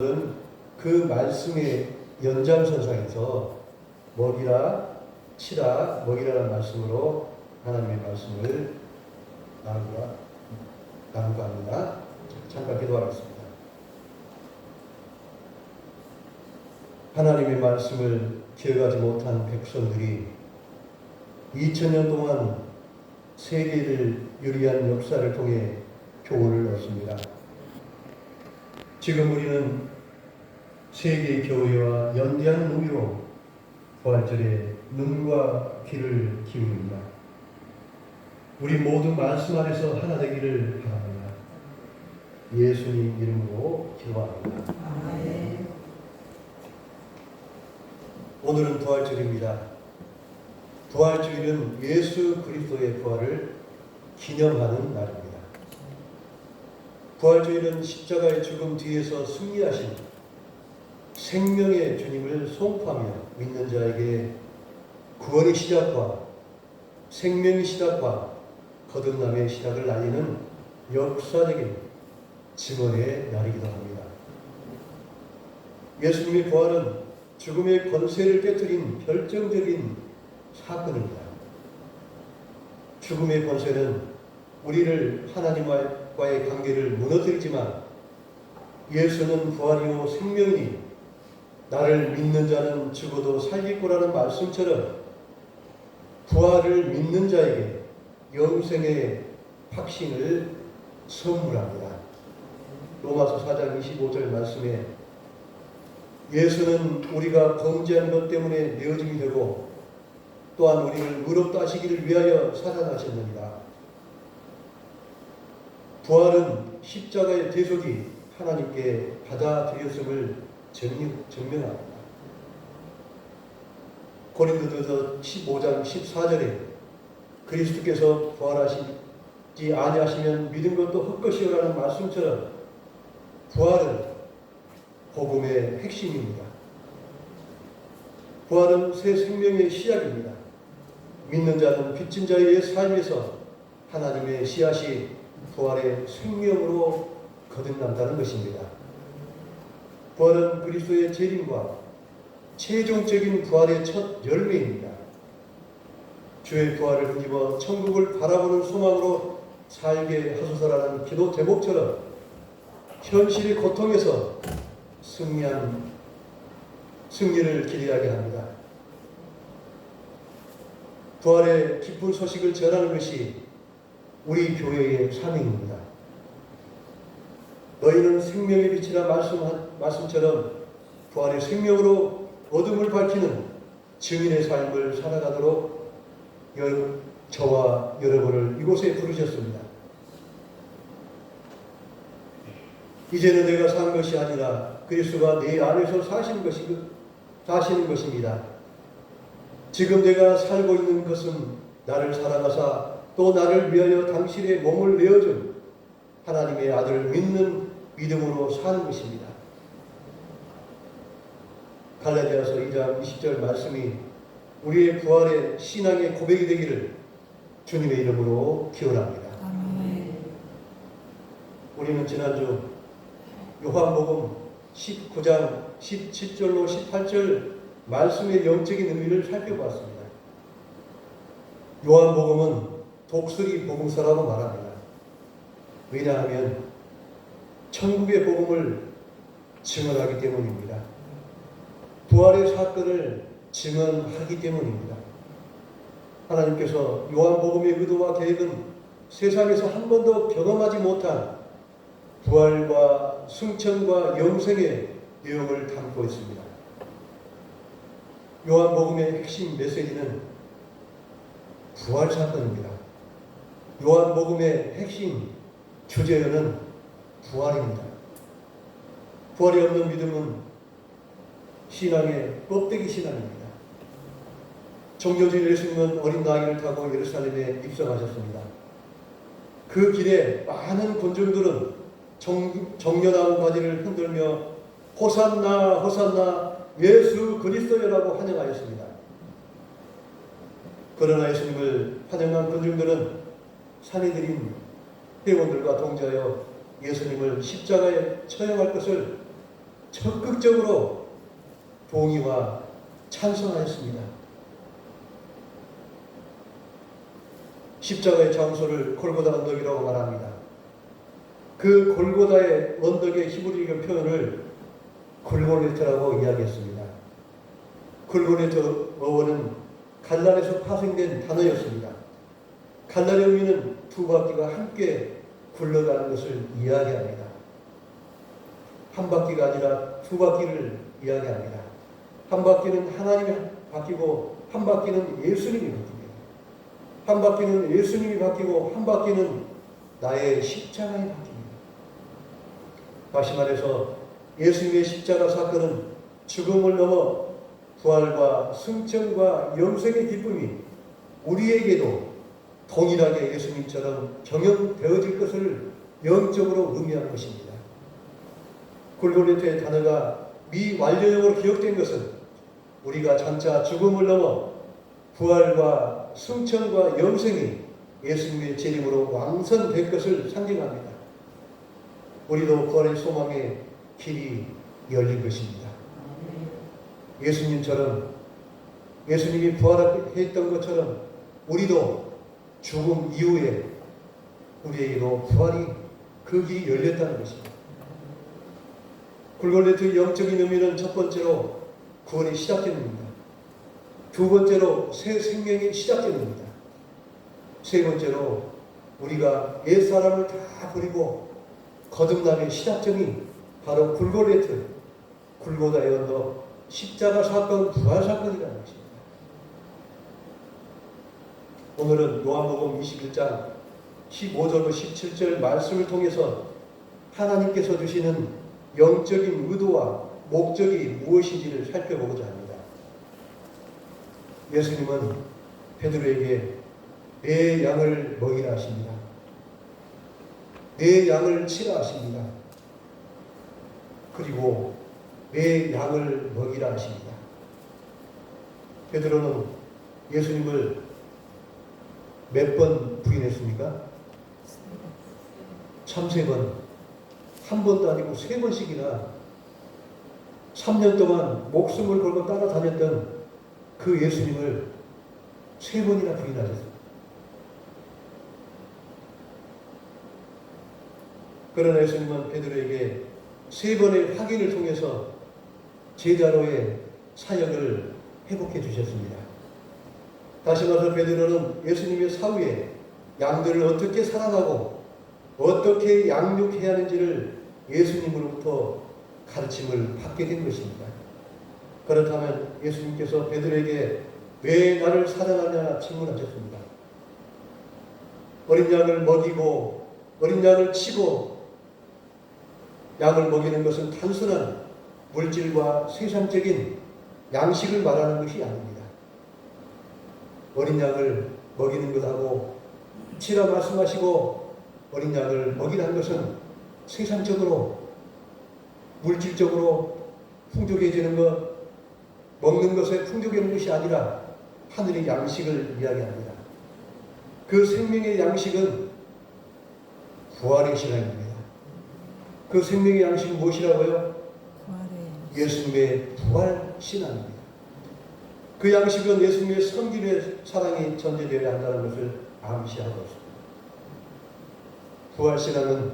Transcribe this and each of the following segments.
은그 말씀의 연장선상에서 먹이라 치라 먹이라는 말씀으로 하나님의 말씀을 나누가 나누고 합니다. 잠깐 기도하겠습니다. 하나님의 말씀을 기억하지 못한 백성들이 2000년 동안 세계를 유리한 역사를 통해 교훈을 얻습니다. 지금 우리는 세계 교회와 연대한 의미로 부활절에 눈과 귀를 기울입니다. 우리 모두 말씀 안에서 하나 되기를 바랍니다. 예수님 이름으로 기도합니다. 오늘은 부활절입니다. 부활주일은 예수 그리스도의 부활을 기념하는 날입니다. 부활주일은 십자가의 죽음 뒤에서 승리하신 생명의 주님을 송파하며 믿는 자에게 구원의 시작과 생명의 시작과 거듭남의 시작을 알리는 역사적인 증언의 날이기도 합니다. 예수님의 부활은 죽음의 권세를 깨뜨린 결정적인 사건입니다. 죽음의 권세는 우리를 하나님과의 관계를 무너뜨리지만 예수는 부활이요 생명이니 나를 믿는 자는 죽어도 살겠고라는 말씀처럼 부활을 믿는 자에게 영생의 확신을 선물합니다. 로마서 4장 25절 말씀에 예수는 우리가 범죄한 것 때문에 내어짐이 되고 또한 우리를 의롭다 하시기를 위하여 살아나셨느니라. 부활은 십자가의 대속이 하나님께 받아들였음을 증명, 증명합니다. 고린도전서 15장 14절에 그리스도께서 부활하시지 아니하시면 믿은 것도 헛것이요라는 말씀처럼 부활은 복음의 핵심입니다. 부활은 새 생명의 시작입니다. 믿는 자는 빚진 자의 삶에서 하나님의 씨앗이 부활의 생명으로 거듭난다는 것입니다. 부활은 그리스도의 재림과 최종적인 부활의 첫 열매입니다. 주의 부활을 힘입어 천국을 바라보는 소망으로 살게 하소서라는 기도 제목처럼 현실의 고통에서 승리한 승리를 기대하게 합니다. 부활의 기쁜 소식을 전하는 것이 우리 교회의 사명입니다. 너희는 생명의 빛이라 말씀, 말씀처럼 부활의 생명으로 어둠을 밝히는 증인의 삶을 살아가도록 여, 저와 여러분을 이곳에 부르셨습니다. 이제는 내가 산 것이 아니라 그리스도가 내 안에서 사시는 것이 사시는 것입니다. 지금 내가 살고 있는 것은 나를 사랑하사 또 나를 위하여 당신의 몸을 내어준 하나님의 아들을 믿는 믿음으로 사는 것입니다. 갈라디아서 2장 20절 말씀이 우리의 부활의 신앙의 고백이 되기를 주님의 이름으로 기원합니다. 우리는 지난주 요한복음 19장 17절로 18절 말씀의 영적인 의미를 살펴봤습니다. 요한복음은 독수리 복음서라고 말합니다. 왜냐하면 천국의 복음을 증언하기 때문입니다. 부활의 사건을 증언하기 때문입니다. 하나님께서 요한복음의 의도와 계획은 세상에서 한 번도 경험하지 못한 부활과 승천과 영생의 내용을 담고 있습니다. 요한복음의 핵심 메시지는 부활 사건입니다. 요한복음의 핵심 주제어는 부활입니다. 부활이 없는 믿음은 신앙의 껍데기 신앙입니다. 종교주의 예수님은 어린 나귀를 타고 예루살렘에 입성하셨습니다. 그 길에 많은 군중들은 정, 정연한 바지를 흔들며 호산나 호산나 예수 그리스도여라고 환영하였습니다. 그러나 예수님을 환영한 군중들은 산에 들인 회원들과 동조하여 예수님을 십자가에 처형할 것을 적극적으로 동의와 찬성하였습니다. 십자가의 장소를 골고다 언덕이라고 말합니다. 그 골고다의 언덕의 히브리어 표현을 골고레트라고 이야기했습니다. 골고레트 어원은 갈란에서 파생된 단어였습니다. 갈란의 의미는 두 바퀴가 함께 굴러가는 것을 이야기합니다. 한 바퀴가 아니라 두 바퀴를 이야기합니다. 한 바퀴는 하나님이 바뀌고 한 바퀴는 예수님이 바뀝니다. 한 바퀴는 예수님이 바뀌고 한 바퀴는 나의 십자가에 바뀝니다. 다시 말해서 예수님의 십자가 사건은 죽음을 넘어 부활과 승천과 영생의 기쁨이 우리에게도 동일하게 예수님처럼 경영되어질 것을 영적으로 의미하는 것입니다. 골고레트의 단어가 미완료형으로 기억된 것은 우리가 장차 죽음을 넘어 부활과 승천과 영생이 예수님의 재림으로 완성될 것을 상징합니다. 우리도 부활의 소망의 길이 열린 것입니다. 예수님처럼 예수님이 부활했던 것처럼 우리도 죽음 이후에 우리에게도 부활이 그 길이 열렸다는 것입니다. 굴골레트의 영적인 의미는 첫 번째로 구원이 시작됩니다. 두 번째로 새 생명이 시작됩니다. 세 번째로 우리가 옛 사람을 다 버리고 거듭남의 시작점이 바로 굴골레트, 굴고다의 언덕, 십자가 사건, 부활 사건이라는 것입니다. 오늘은 요한복음 21장 15절로 17절 말씀을 통해서 하나님께서 주시는 영적인 의도와 목적이 무엇인지를 살펴보고자 합니다. 예수님은 베드로에게 내 양을 먹이라 하십니다. 내 양을 치라 하십니다. 그리고 내 양을 먹이라 하십니다. 베드로는 예수님을 몇 번 부인했습니까? 참세 번. 한 번도 아니고 세 번씩이나 3년 동안 목숨을 걸고 따라다녔던 그 예수님을 세 번이나 부인하셨습니다. 그러나 예수님은 베드로에게 세 번의 확인을 통해서 제자로의 사역을 회복해 주셨습니다. 다시 말해서 베드로는 예수님의 사후에 양들을 어떻게 사랑하고 어떻게 양육해야 하는지를 예수님으로부터 가르침을 받게 된 것입니다. 그렇다면 예수님께서 베드로에게 왜 나를 사랑하냐 질문하셨습니다. 어린 양을 먹이고 어린 양을 치고 양을 먹이는 것은 단순한 물질과 세상적인 양식을 말하는 것이 아닙니다. 어린 양을 먹이는 것하고 치라 말씀하시고 어린 양을 먹이라는 것은 세상적으로 물질적으로 풍족해지는 것, 먹는 것에 풍족해지는 것이 아니라 하늘의 양식을 이야기합니다. 그 생명의 양식은 부활의 신앙입니다. 그 생명의 양식은 무엇이라고요? 예수님의 부활 신앙입니다. 그 양식은 예수님의 성길의 사랑이 전제되어야 한다는 것을 암시하고 있습니다. 부활 신앙은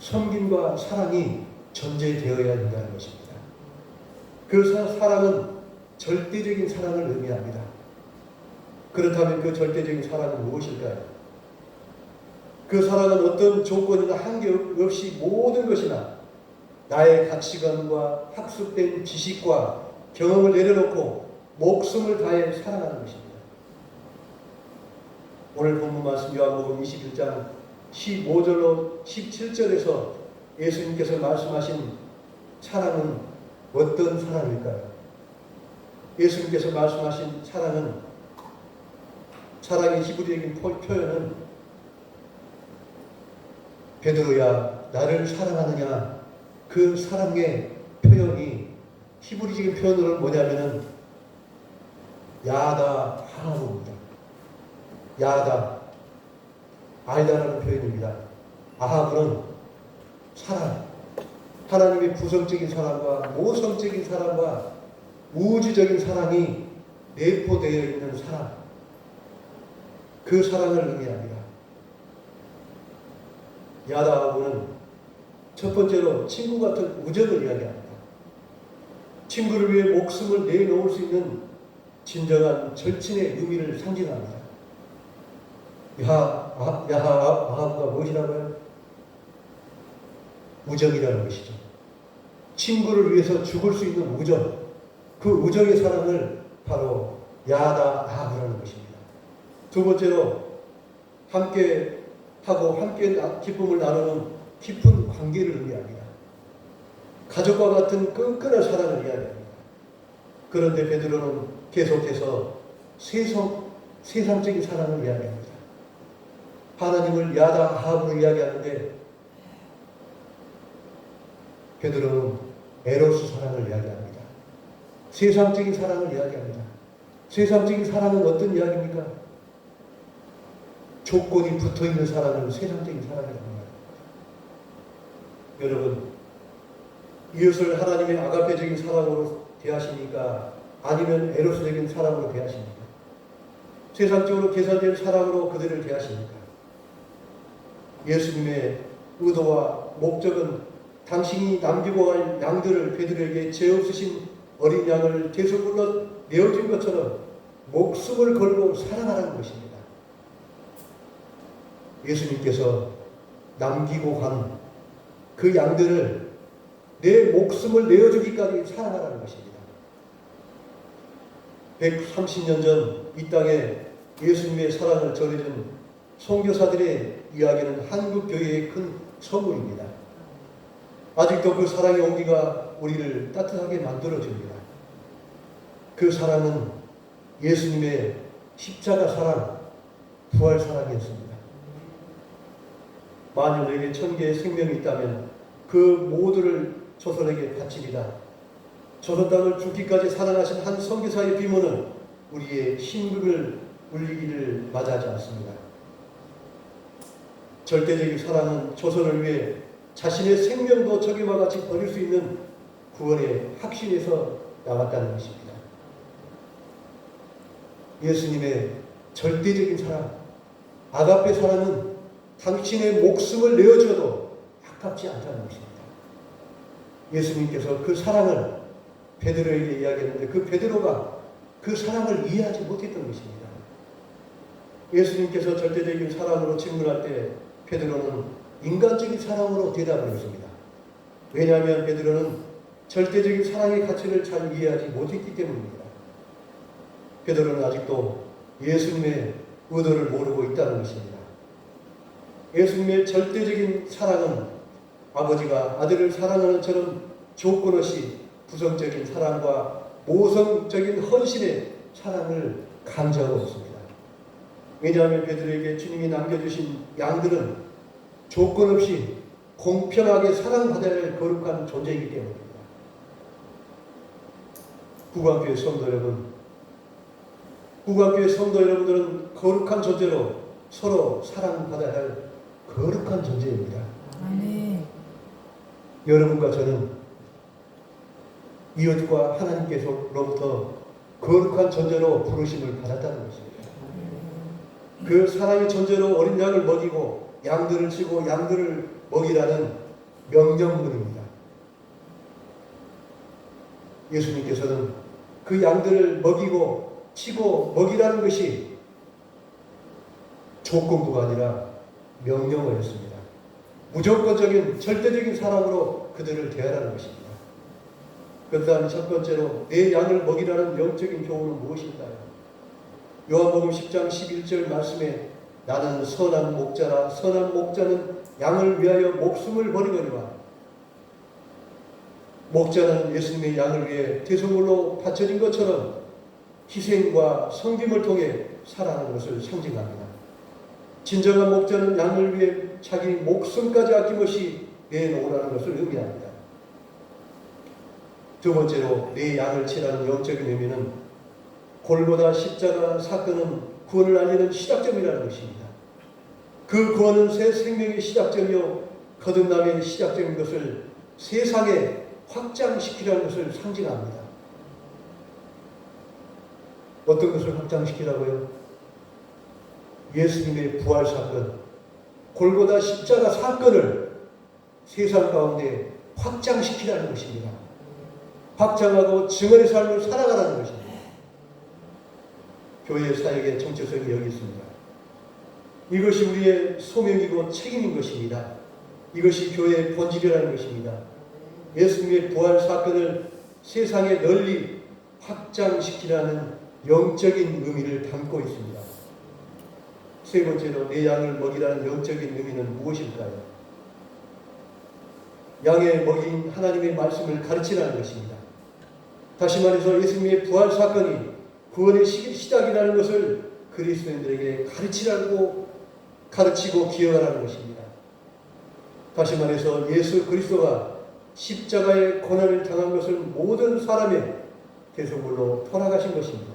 섬김과 사랑이 전제되어야 한다는 것입니다. 그 사랑은 절대적인 사랑을 의미합니다. 그렇다면 그 절대적인 사랑은 무엇일까요? 그 사랑은 어떤 조건이나 한계 없이 모든 것이나 나의 가치관과 학습된 지식과 경험을 내려놓고 목숨을 다해 사랑하는 것입니다. 오늘 본문 말씀 요한복음 21장 15절로 17절에서 예수님께서 말씀하신 사랑은 어떤 사랑일까요? 예수님께서 말씀하신 사랑은 사랑의 히브리적인 표현은 베드로야 나를 사랑하느냐 그 사랑의 표현이 히브리적인 표현으로는 뭐냐면은 야다 하나입니다. 야다 아이다라는 표현입니다. 아하브는 사랑 하나님의 부성적인 사랑과 모성적인 사랑과 우주적인 사랑이 내포되어 있는 사랑. 그 사랑을 의미합니다. 야다하고는 첫 번째로 친구 같은 우정을 이야기합니다. 친구를 위해 목숨을 내놓을 수 있는 진정한 절친의 의미를 상징합니다. 야하, 아- 야하, 아합과 무엇이라고요? 우정이라는 것이죠. 친구를 위해서 죽을 수 있는 우정, 그 우정의 사랑을 바로 야다 아합이라는 것입니다. 두 번째로 함께 하고 함께 나- 기쁨을 나누는 깊은 관계를 의미합니다. 가족과 같은 끈끈한 사랑을 이야기합니다. 그런데 베드로는 계속해서 세상, 세상적인 사랑을 이야기합니다. 하나님을 야다 아합으로 이야기하는데 베드로는 에로스 사랑을 이야기합니다. 세상적인 사랑을 이야기합니다. 세상적인 사랑은 어떤 이야기입니까? 조건이 붙어 있는 사랑은 세상적인 사랑이라고 합니다. 여러분, 이웃을 하나님의 아가페적인 사랑으로 대하십니까? 아니면 에로스적인 사랑으로 대하십니까? 세상적으로 계산된 사랑으로 그들을 대하십니까? 예수님의 의도와 목적은 당신이 남기고 갈 양들을 베드로에게 죄 없으신 어린 양을 대속물로 내어준 것처럼 목숨을 걸고 사랑하라는 것입니다. 예수님께서 남기고 간 그 양들을 내 목숨을 내어주기까지 사랑하라는 것입니다. 130년 전 이 땅에 예수님의 사랑을 전해준 선교사들의 이야기는 한국 교회의 큰 선물입니다. 아직도 그 사랑의 온기가 우리를 따뜻하게 만들어줍니다. 그 사랑은 예수님의 십자가 사랑, 부활 사랑이었습니다. 만일 너에게 천 개의 생명이 있다면 그 모두를 조선에게 바치리라. 조선 땅을 죽기까지 사랑하신 한 선교사의 비모는 우리의 심금을 울리기를 맞이하지 않습니다. 절대적인 사랑은 조선을 위해 자신의 생명도 저기와 같이 버릴 수 있는 구원의 확신에서 나왔다는 것입니다. 예수님의 절대적인 사랑, 아가페 사랑은 당신의 목숨을 내어줘도 아깝지 않다는 것입니다. 예수님께서 그 사랑을 베드로에게 이야기했는데 그 베드로가 그 사랑을 이해하지 못했던 것입니다. 예수님께서 절대적인 사랑으로 질문할 때 베드로는 인간적인 사랑으로 대답을 했습니다. 왜냐하면 베드로는 절대적인 사랑의 가치를 잘 이해하지 못했기 때문입니다. 베드로는 아직도 예수님의 의도를 모르고 있다는 것입니다. 예수님의 절대적인 사랑은 아버지가 아들을 사랑하는 처럼 조건 없이 부성적인 사랑과 모성적인 헌신의 사랑을 강조하고 있습니다. 왜냐하면 베드로에게 주님이 남겨주신 양들은 조건 없이 공평하게 사랑받아야 할 거룩한 존재이기 때문입니다. 구강교회 성도 여러분, 구강교회 성도 여러분들은 거룩한 존재로 서로 사랑받아야 할 거룩한 존재입니다. 아멘. 여러분과 저는 이웃과 하나님께서로부터 거룩한 존재로 부르심을 받았다는 것입니다. 그 사랑의 존재로 어린 양을 먹이고 양들을 치고 양들을 먹이라는 명령문입니다. 예수님께서는 그 양들을 먹이고 치고 먹이라는 것이 조건부가 아니라 명령어였습니다. 무조건적인 절대적인 사랑으로 그들을 대하라는 것입니다. 그다음 첫 번째로 내 양을 먹이라는 영적인 교훈은 무엇일까요? 요한복음 10장 11절 말씀에 나는 선한 목자라 선한 목자는 양을 위하여 목숨을 버리거니와 목자는 예수님의 양을 위해 대성물로 바쳐진 것처럼 희생과 섬김을 통해 살아가는 것을 상징합니다. 진정한 목자는 양을 위해 자기 목숨까지 아낌없이 내놓으라는 것을 의미합니다. 두 번째로 내 양을 치라는 영적인 의미는 골고다 십자가 사건은 구원을 알리는 시작점이라는 것입니다. 그 구원은 새 생명의 시작점이요 거듭남의 시작점인 것을 세상에 확장시키라는 것을 상징합니다. 어떤 것을 확장시키라고요? 예수님의 부활 사건, 골고다 십자가 사건을 세상 가운데 확장시키라는 것입니다. 확장하고 증언의 삶을 살아가라는 것입니다. 교회 사역의 정체성이 여기 있습니다. 이것이 우리의 소명이고 책임인 것입니다. 이것이 교회의 본질이라는 것입니다. 예수님의 부활 사건을 세상에 널리 확장시키라는 영적인 의미를 담고 있습니다. 세 번째로 내 양을 먹이라는 영적인 의미는 무엇일까요? 양의 먹인 하나님의 말씀을 가르치라는 것입니다. 다시 말해서 예수님의 부활 사건이 구원의 시작이라는 것을 그리스도인들에게 가르치라고 가르치고 기억하라는 것입니다. 다시 말해서 예수 그리스도가 십자가의 고난을 당한 것을 모든 사람의 대속물로 돌아가신 것입니다.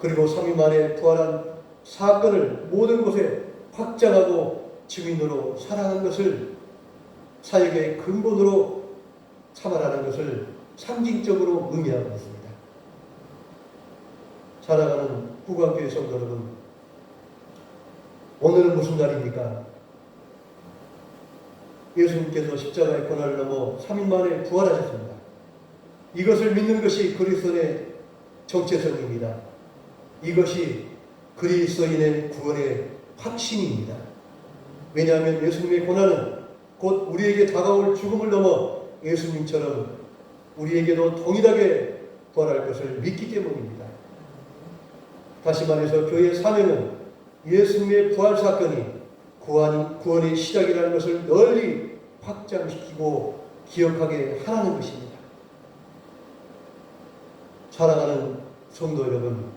그리고 3일 만에 부활한 사건을 모든 곳에 확장하고 증인으로 살아간 것을 사역의 근본으로 참아라는 것을 상징적으로 의미하고 있습니다. 사랑하는 후광교회 성도 여러분, 오늘은 무슨 날입니까? 예수님께서 십자가의 고난을 넘어 3일 만에 부활하셨습니다. 이것을 믿는 것이 그리스도의 정체성입니다. 이것이 그리스도인의 구원의 확신입니다. 왜냐하면 예수님의 고난은 곧 우리에게 다가올 죽음을 넘어 예수님처럼 우리에게도 동일하게 부활할 것을 믿기 때문입니다. 다시 말해서 교회의 사명은 예수님의 부활 사건이 구원, 구원의 시작이라는 것을 널리 확장시키고 기억하게 하라는 것입니다. 사랑하는 성도 여러분,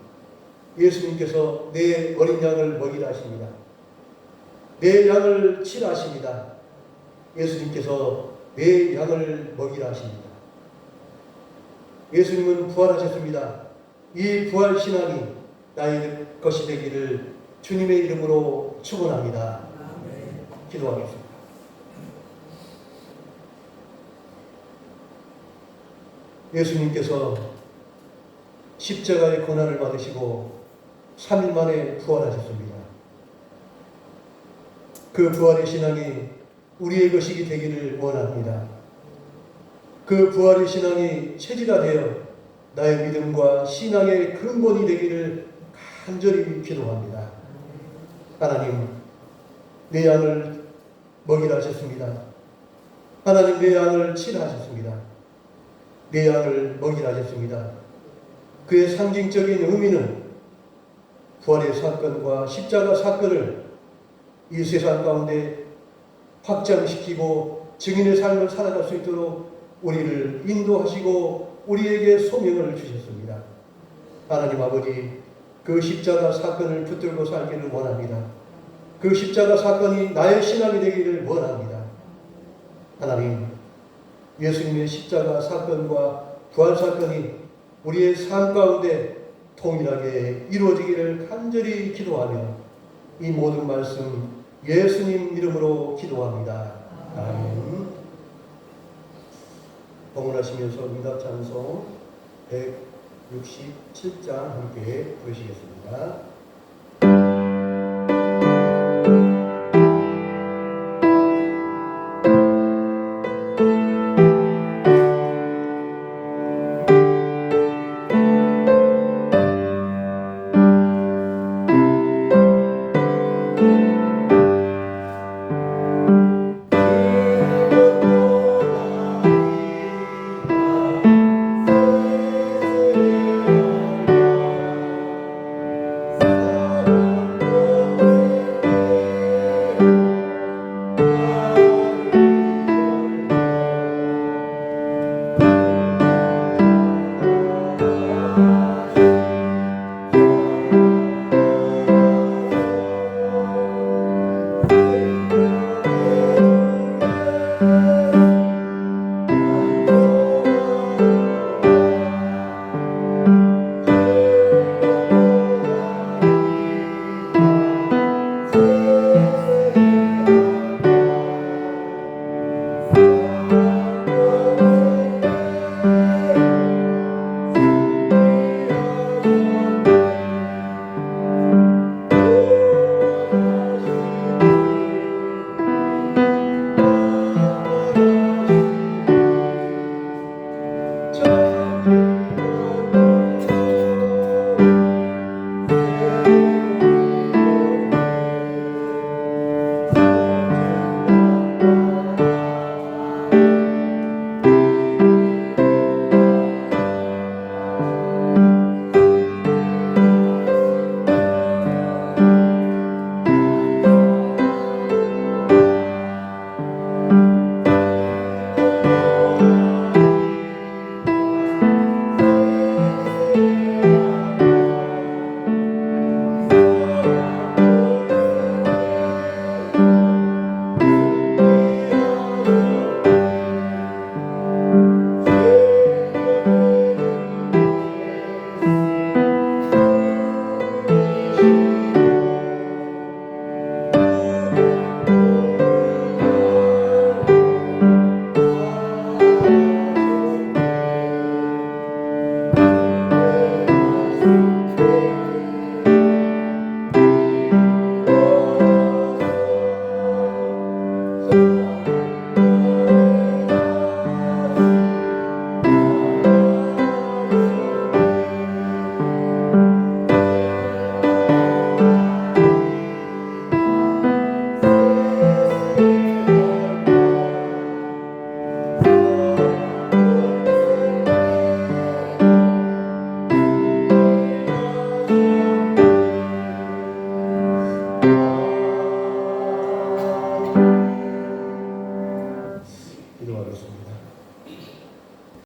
예수님께서 내 어린 양을 먹이라 하십니다. 내 양을 치라 하십니다. 예수님께서 내 양을 먹이라 하십니다. 예수님은 부활하셨습니다. 이 부활 신앙이 나의 것이 되기를 주님의 이름으로 축원합니다. 기도하겠습니다. 예수님께서 십자가의 고난을 받으시고 3일 만에 부활하셨습니다. 그 부활의 신앙이 우리의 것이 되기를 원합니다. 그 부활의 신앙이 체질화되어 나의 믿음과 신앙의 근본이 되기를 간절히 기도합니다. 하나님, 내 양을 먹이라 하셨습니다. 하나님, 내 양을 치라 하셨습니다. 내 양을 먹이라 하셨습니다. 그의 상징적인 의미는 부활의 사건과 십자가 사건을 이 세상 가운데 확장시키고 증인의 삶을 살아갈 수 있도록 우리를 인도하시고 우리에게 소명을 주셨습니다. 하나님 아버지, 그 십자가 사건을 붙들고 살기를 원합니다. 그 십자가 사건이 나의 신앙이 되기를 원합니다. 하나님, 예수님의 십자가 사건과 부활 사건이 우리의 삶 가운데 통일하게 이루어지기를 간절히 기도하며 이 모든 말씀 예수님 이름으로 기도합니다. 아멘. 봉헌하시면서 응답 찬송 167장 함께 부르시겠습니다.